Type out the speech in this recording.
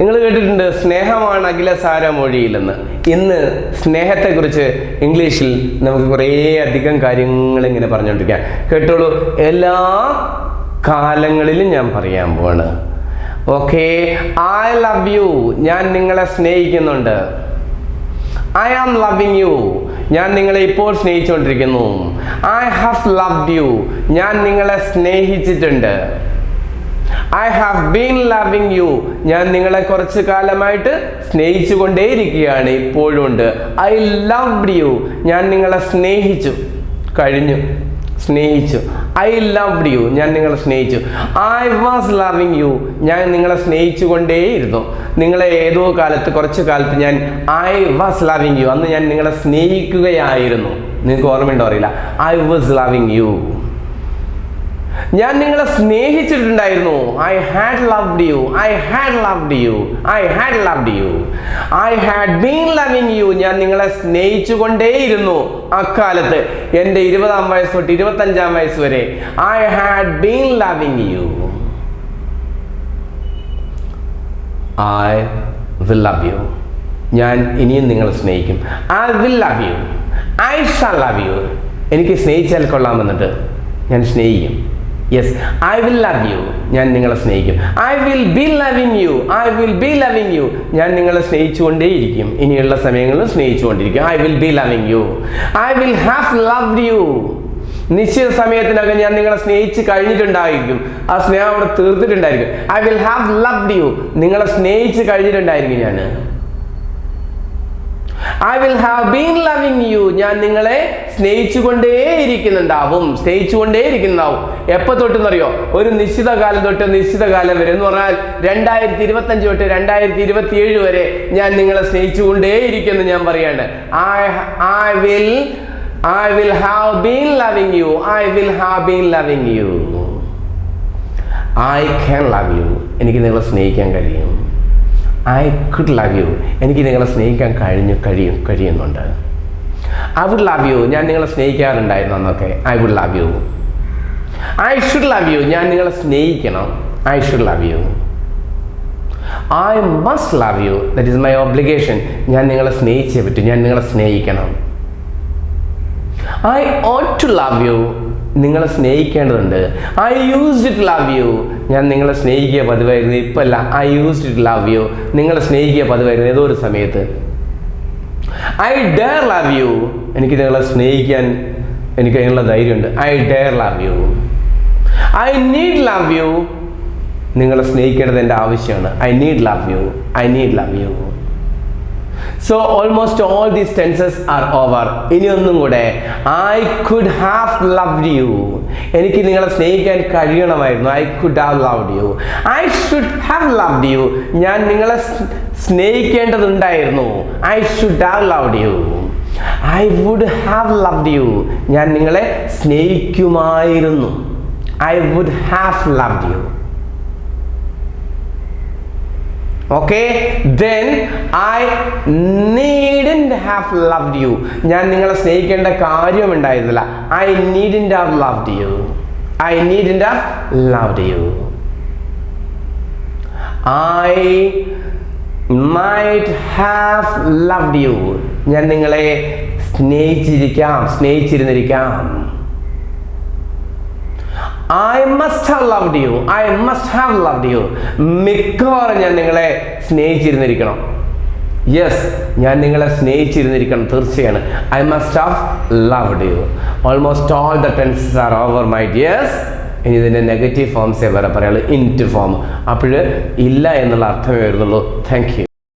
നിങ്ങൾ കേട്ടിട്ടുണ്ട് സ്നേഹമാണ് അഖിലസാര മൊഴിയിലെന്ന്. ഇന്ന് സ്നേഹത്തെക്കുറിച്ച് ഇംഗ്ലീഷിൽ നമുക്ക് കുറേ അധികം കാര്യങ്ങൾ ഇങ്ങനെ പറഞ്ഞുകൊണ്ടിരിക്കാം. കേട്ടോളൂ എല്ലാ കാലങ്ങളിലും ഞാൻ പറയാൻ പോവാണ്. ഓക്കെ ഐ ലവ് യു ഞാൻ നിങ്ങളെ സ്നേഹിക്കുന്നുണ്ട്. ഐ ആം ലവിങ് യു ഞാൻ നിങ്ങളെ ഇപ്പോൾ സ്നേഹിച്ചുകൊണ്ടിരിക്കുന്നു. ഐ ഹാവ് ലവ് യു ഞാൻ നിങ്ങളെ സ്നേഹിച്ചിട്ടുണ്ട്. I have been loving you ഞാൻ നിങ്ങളെ കുറച്ച് കാലമായിട്ട് സ്നേഹിച്ചു കൊണ്ടേയിരിക്കുകയാണ് ഇപ്പോഴും ഉണ്ട്. ഐ ലവ് യു ഞാൻ നിങ്ങളെ സ്നേഹിച്ചു. കഴിഞ്ഞു. സ്നേഹിച്ചു. ഐ ലവ് യു ഞാൻ നിങ്ങളെ സ്നേഹിച്ചു. ഐ വാസ് ലവിങ് യു ഞാൻ നിങ്ങളെ സ്നേഹിച്ചു കൊണ്ടേയിരുന്നു നിങ്ങളെ ഏതോ കാലത്ത് കുറച്ച് കാലത്ത് ഞാൻ ഐ വാസ് ലവിങ് യു അന്ന് ഞാൻ നിങ്ങളെ സ്നേഹിക്കുകയായിരുന്നു. നിങ്ങൾക്ക് ഓർമ്മയുണ്ടോ അറിയില്ല? ഐ വാസ് ലവിങ് യു ഞാൻ നിങ്ങളെ സ്നേഹിച്ചിട്ടുണ്ടായിരുന്നു. I had loved you I had loved you I had loved you I had been loving you ഞാൻ നിങ്ങളെ സ്നേഹിച്ചുകൊണ്ടേയിരുന്നു അക്കാലത്ത്. എന്റെ ഇരുപതാം വയസ്സ് തൊട്ട് ഇരുപത്തഞ്ചാം വയസ്സ് വരെ. I had been loving you I will love you ഞാൻ ഇനിയും നിങ്ങളെ സ്നേഹിക്കും. I will love you I shall love you എനിക്ക് സ്നേഹിച്ചാൽ കൊള്ളാമെന്നിട്ട് ഞാൻ സ്നേഹിക്കും. Yes I will love you ഞാൻ നിങ്ങളെ സ്നേഹിക്കും. I will be loving you I will be loving you ഞാൻ നിങ്ങളെ സ്നേഹിച്ചുകൊണ്ടേയിരിക്കും. ഇനിയുള്ള സമയങ്ങളിലും സ്നേഹിച്ചുകൊണ്ടിരിക്കും. I will be loving you I will have love you നിശ്ചിത സമയത്തിനകം ഞാൻ നിങ്ങളെ സ്നേഹിച്ച് കഴിഞ്ഞിട്ടുണ്ടായിരിക്കും. ആ സ്നേഹം അവിടെ തീർത്തിട്ടുണ്ടായിരിക്കും. I will have love you നിങ്ങളെ സ്നേഹിച്ച് കഴിഞ്ഞിട്ടുണ്ടായിരിക്കും ഞാൻ. I will have been loving you ഞാൻ നിങ്ങളെ സ്നേഹിച്ചുകൊണ്ടേയിരിക്കുന്നുണ്ടാവും. സ്നേഹിച്ചുകൊണ്ടേയിരിക്കുന്നുണ്ടാവും. എപ്പോൾ തൊട്ടെന്നറിയോ? ഒരു നിശ്ചിത കാലം തൊട്ട് നിശ്ചിത കാലം വരെ എന്ന് പറഞ്ഞാൽ രണ്ടായിരത്തി ഇരുപത്തഞ്ച് തൊട്ട് രണ്ടായിരത്തി ഇരുപത്തി ഏഴ് വരെ ഞാൻ നിങ്ങളെ സ്നേഹിച്ചുകൊണ്ടേയിരിക്കുന്നു ഞാൻ പറയാണ്. I I will I will have been loving you I will have been loving you I can love you എനിക്ക് നിങ്ങളെ സ്നേഹിക്കാൻ കഴിയും. ഐ കുഡ് ലവ് യു എനിക്ക് നിങ്ങളെ സ്നേഹിക്കാൻ കഴിഞ്ഞു കഴിയും കഴിയുന്നുണ്ട്. ഐ വുഡ് ലവ് യു ഞാൻ നിങ്ങളെ സ്നേഹിക്കാറുണ്ടായിരുന്നു അന്നൊക്കെ. I would love you I should love you ഞാൻ നിങ്ങളെ സ്നേഹിക്കണം. I should love you I must love you that is my obligation ഞാൻ നിങ്ങളെ സ്നേഹിച്ചേ പറ്റൂ. ഞാൻ നിങ്ങളെ സ്നേഹിക്കണം. I ought to love you നിങ്ങളെ സ്നേഹിക്കേണ്ടതുണ്ട്. I used it love you ഞാൻ നിങ്ങളെ സ്നേഹിക്കുക പതിവായിരുന്നു. ഇപ്പല്ല I used it love you നിങ്ങളെ സ്നേഹിക്കുക പതിവായിരുന്നു. ഏതോ ഒരു സമയത്ത്. ഐ ഡെയർ ലവ് യു എനിക്ക് നിങ്ങളെ സ്നേഹിക്കാൻ എനിക്ക് അതിനുള്ള ധൈര്യമുണ്ട്. I dare love you I need love you നിങ്ങളെ സ്നേഹിക്കേണ്ടത് എന്റെ ആവശ്യമാണ്. I need love you I need love you so almost all these tenses are over ഇനി ഒന്നും കൂടെ I could have loved you എനിക്ക് നിങ്ങളെ സ്നേഹിക്കാൻ കഴിയണമായിരുന്നു. I could have loved you I should have loved you ഞാൻ നിങ്ങളെ സ്നേഹിക്കേണ്ടതുണ്ടായിരുന്നു. I should have loved you I would have loved you ഞാൻ നിങ്ങളെ സ്നേഹിക്കുമായിരുന്നു. I would have loved you okay then I needn't have loved you ഞാൻ നിങ്ങളെ സ്നേഹിക്കേണ്ട കാര്യം ഉണ്ടായിരുന്നില്ല I needn't have loved you I needn't have loved you I might have loved you ഞാൻ നിങ്ങളെ സ്നേഹിച്ചിരിക്കാം സ്നേഹിച്ചിരുന്നിരിക്കാം. I must have loved you I must have loved you മിക്കവാറും ഞാൻ നിങ്ങളെ സ്നേഹിച്ചിരുന്നിരിക്കണം. യെസ് ഞാൻ നിങ്ങളെ സ്നേഹിച്ചിരുന്നിരിക്കണം. തീർച്ചയാണ്. I must have loved you almost all the tenses are over my dears ഇനി ഇതിന്റെ നെഗറ്റീവ് ഫോംസേ വരെ പറയുള്ളൂ ഇന്റ് ഫോം അപ്പോൾ ഇല്ല എന്നുള്ള അർത്ഥമേ വരുന്നുള്ളൂ. Thank you